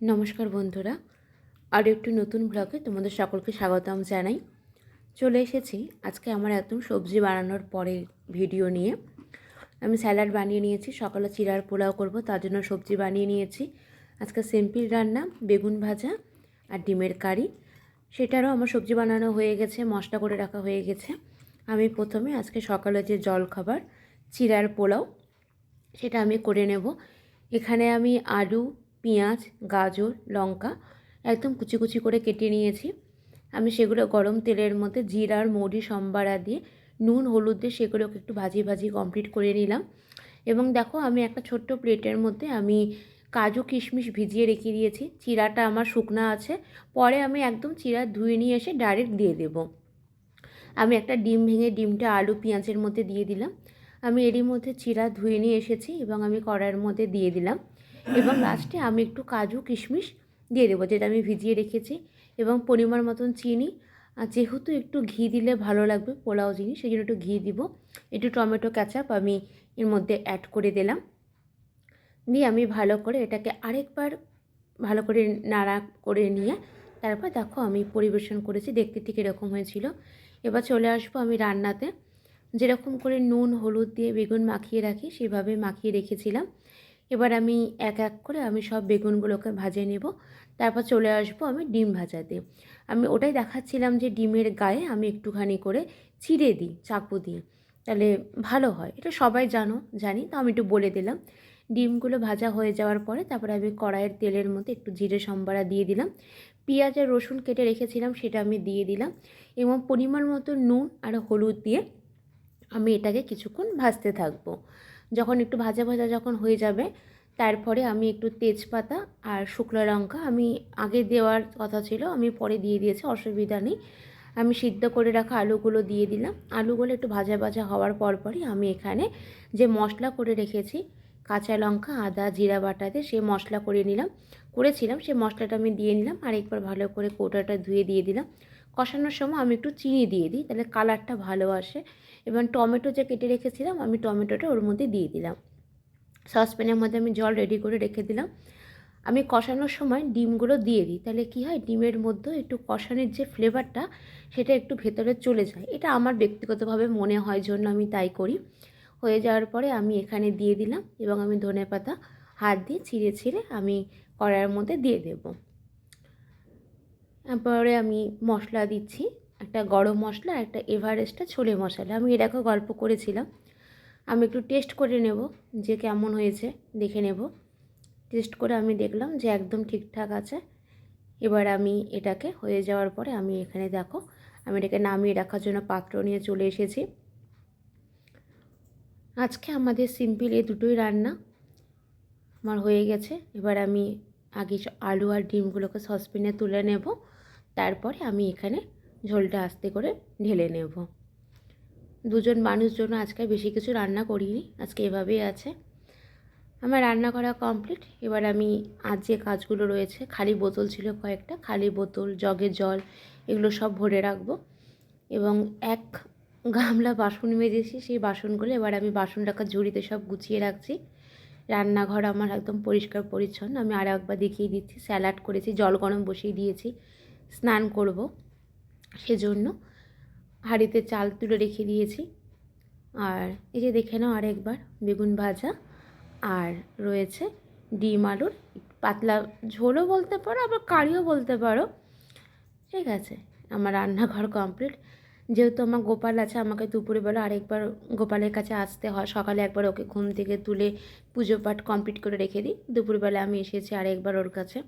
নমস্কার বন্ধুরা। আর একটু নতুন ব্লগে তোমাদের সকলকে স্বাগতম জানাই। চলে এসেছি আজকে আমার একদম সবজি বানানোর পরে ভিডিও নিয়ে। আমি স্যালাড বানিয়ে নিয়েছি, সকালে চিরার পোলাও করব, তার জন্য সবজি বানিয়ে নিয়েছি। আজকে সিম্পল রান্না, বেগুন ভাজা আর ডিমের কারি। সেটারও আমার সবজি বানানো হয়ে গেছে, মশলা করে রাখা হয়ে গেছে। আমি প্রথমে আজকে সকালে যে জল খাবার, চিরার পোলাও, সেটা আমি করে নেব। এখানে আমি আলু পেঁয়াজ, গাজর, লঙ্কা একদম কুচি কুচি করে কেটে নিয়েছি। আমি সেগুলো গরম তেলের মধ্যে জিরার, মৌরি, সম্বারা দিয়ে নুন, হলুদ দিয়ে সেগুলোকে একটু ভাজি ভাজি কমপ্লিট করে নিলাম। এবং দেখো আমি একটা ছোট্ট প্লেটের মধ্যে আমি কাজু কিশমিশ ভিজিয়ে রেখে দিয়েছি। চিরাটা আমার শুকনা আছে। পরে আমি একদম চিরা ধুয়ে নিয়ে এসে ডাইরেক্ট দিয়ে দেব। আমি একটা ডিম ভেঙে ডিমটা আলু পেঁয়াজের মধ্যে দিয়ে দিলাম। আমি এরই মধ্যে চিরা ধুয়ে নিয়ে এসেছি এবং আমি কড়াইয়ের মধ্যে দিয়ে দিলাম। এবং লাস্টে আমি একটু কাজু, কিশমিশ দিয়ে দেবো, যেটা আমি ভিজিয়ে রেখেছি এবং পরিমাণ মতন চিনি। আর যেহেতু একটু ঘি দিলে ভালো লাগবে, পোলাও জিনিস, সেই জন্য একটু ঘি দিব। একটু টমেটো ক্যাচাপ আমি এর মধ্যে অ্যাড করে দিলাম। দিয়ে আমি ভালো করে এটাকে আরেকবার ভালো করে নাড়া করে নিয়ে তারপর দেখো আমি পরিবেশন করেছি, দেখতে ঠিক এরকম হয়েছিল। এবার চলে আসব আমি রান্নাতে। যেরকম করে নুন, হলুদ দিয়ে বেগুন মাখিয়ে রাখি, সেভাবে মাখিয়ে রেখেছিলাম। এবার আমি এক এক করে আমি সব বেগুনগুলোকে ভাজে নেব। তারপর চলে আসব আমি ডিম ভাজাতে। আমি ওটাই দেখাচ্ছিলাম যে ডিমের গায়ে আমি একটুখানি করে চিড়ে দিই, চাকু দিয়ে। তাহলে ভালো হয়। এটা সবাই জানো, জানি, তো আমি একটু বলে দিলাম। ডিমগুলো ভাজা হয়ে যাওয়ার পরে তারপরে আমি কড়াইয়ের তেলের মধ্যে একটু জিরে সম্বারা দিয়ে দিলাম। পেঁয়াজ আর রসুন কেটে রেখেছিলাম, সেটা আমি দিয়ে দিলাম। এবং পরিমাণ মতো নুন আর হলুদ দিয়ে আমি এটাকে কিছুক্ষণ ভাজতে থাকব। যখন একটু ভাজা ভাজা যখন হয়ে যাবে, তারপরে আমি একটু তেজপাতা আর শুকনো লঙ্কা, আমি আগে দেওয়ার কথা ছিল, আমি পরে দিয়ে দিয়েছি, অসুবিধা নেই। আমি সিদ্ধ করে রাখা আলুগুলো দিয়ে দিলাম। আলুগুলো একটু ভাজা ভাজা হওয়ার পরপরই আমি এখানে যে মশলা করে রেখেছি, কাঁচা লঙ্কা, আদা, জিরা বাটাতে সে মশলা করে নিলাম। করেছিলাম, সে মশলাটা আমি দিয়ে নিলাম আর একবার ভালো করে কোটাটা ধুয়ে দিয়ে দিলাম। কষানোর সময় আমি একটু চিনি দিয়ে দিই, তাহলে কালারটা ভালো আসে। এবং টমেটো যে কেটে রেখেছিলাম, আমি টমেটোটা ওর মধ্যে দিয়ে দিলাম। সসপ্যানের মধ্যে আমি জল রেডি করে রেখে দিলাম। আমি কষানোর সময় ডিমগুলো দিয়ে দিই, তাহলে কী হয়, ডিমের মধ্যে একটু কষানোর যে ফ্লেভারটা সেটা একটু ভেতরে চলে যায়। এটা আমার ব্যক্তিগতভাবে মনে হয়, জন্য আমি তাই করি। হয়ে যাওয়ার পরে আমি এখানে দিয়ে দিলাম এবং আমি ধনে পাতা হাত দিয়ে ছিঁড়ে ছিঁড়ে আমি কড়াইয়ের মধ্যে দিয়ে দেব। তারপরে আমি মশলা দিচ্ছি। একটা গরম মশলা, একটা এভারেস্টটা ছোলে মশলা। আমি এটাকে গল্প করেছিলাম। আমি একটু টেস্ট করে নেব, যে কেমন হয়েছে, দেখে নেব। টেস্ট করে আমি দেখলাম যে একদম ঠিকঠাক আছে। এবার আমি এটাকে হয়ে যাওয়ার পরে আমি এখানে দেখো, আমি এটাকে নামিয়ে রাখার জন্য পাত্র নিয়ে চলে এসেছি। আজকে আমাদের সিম্পল এই দুটোই রান্না আমার হয়ে গেছে। এবার আমি আগে আলু আর ডিমগুলোকে সসপ্যানে তুলে নেব। তারপরে আমি এখানে ঝোলটা আস্তে করে ঢেলে নেব। দুজন মানুষ জন্য আজকে বেশি কিছু রান্না করিনি, আজকে এভাবেই আছে। আমার রান্না করা কমপ্লিট। এবার আমি আজ যে কাজগুলো রয়েছে, খালি বোতল ছিল কয়েকটা, খালি বোতল, জগে জল, এগুলো সব ভরে রাখব। এবং এক গামলা বাসন মেজেছি, সেই বাসনগুলো এবার আমি বাসন রাখার ঝুড়িতে সব গুছিয়ে রাখছি। রান্নাঘর আমার একদম পরিষ্কার পরিচ্ছন্ন। আমি আর একবার দেখিয়ে দিচ্ছি, স্যালাড করেছি, জল গরম বসিয়ে দিয়েছি, স্নান করব সেজন্য। হাঁড়িতে চাল তুলে রেখে দিয়েছি। আর এই যে দেখে নাও আরেকবার বেগুন ভাজা আর রয়েছে ডিম আলুর পাতলা ঝোলও বলতে পারো, আবার কারিও বলতে পারো। ঠিক আছে, আমার রান্নাঘর কমপ্লিট। যেহেতু আমার গোপাল আছে, আমাকে দুপুরবেলা আরেকবার গোপালের কাছে আসতে হয়। সকালে একবার ওকে ঘুম থেকে তুলে পুজো পাঠ কমপ্লিট করে রেখে দিই। দুপুরবেলা আমি এসেছি আরেকবার ওর কাছে।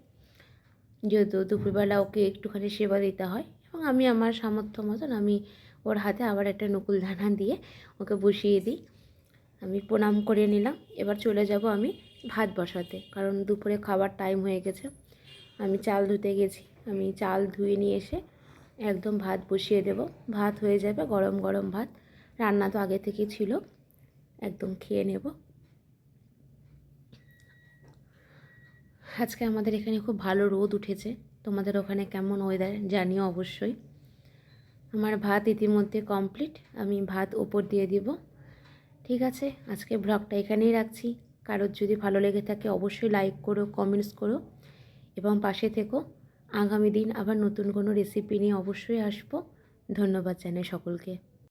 যেহেতু দুপুরবেলা ওকে একটুখানি সেবা দিতে হয় এবং আমি আমার সামর্থ্য মতন আমি ওর হাতে আবার একটা নকুল দানা দিয়ে ওকে বসিয়ে দিই। আমি প্রণাম করে নিলাম। এবার চলে যাব আমি ভাত বসাতে, কারণ দুপুরে খাবার টাইম হয়ে গেছে। আমি চাল ধুতে গেছি। আমি চাল ধুয়ে নিয়ে এসে একদম ভাত বসিয়ে দেব। ভাত হয়ে যাবে গরম গরম ভাত। রান্না তো আগে থেকেই ছিল। একদম খেয়ে নেব। আজকে আমাদের এখানে খুব ভালো রোদ উঠেছে। তোমাদের ওখানে কেমন ওয়েদার জানিও অবশ্যই। আমার ভাত ইতিমধ্যে কমপ্লিট আমি ভাত ওপর দিয়ে দিব। ঠিক আছে, আজকে ব্লগটা এখানেই রাখছি। কারোর যদি ভালো লেগে থাকে অবশ্যই লাইক করো কমেন্টস করো এবং পাশে থেকো। আগামী দিন আবার নতুন কোনো রেসিপি নিয়ে অবশ্যই আসব। ধন্যবাদ জানাই সকলকে।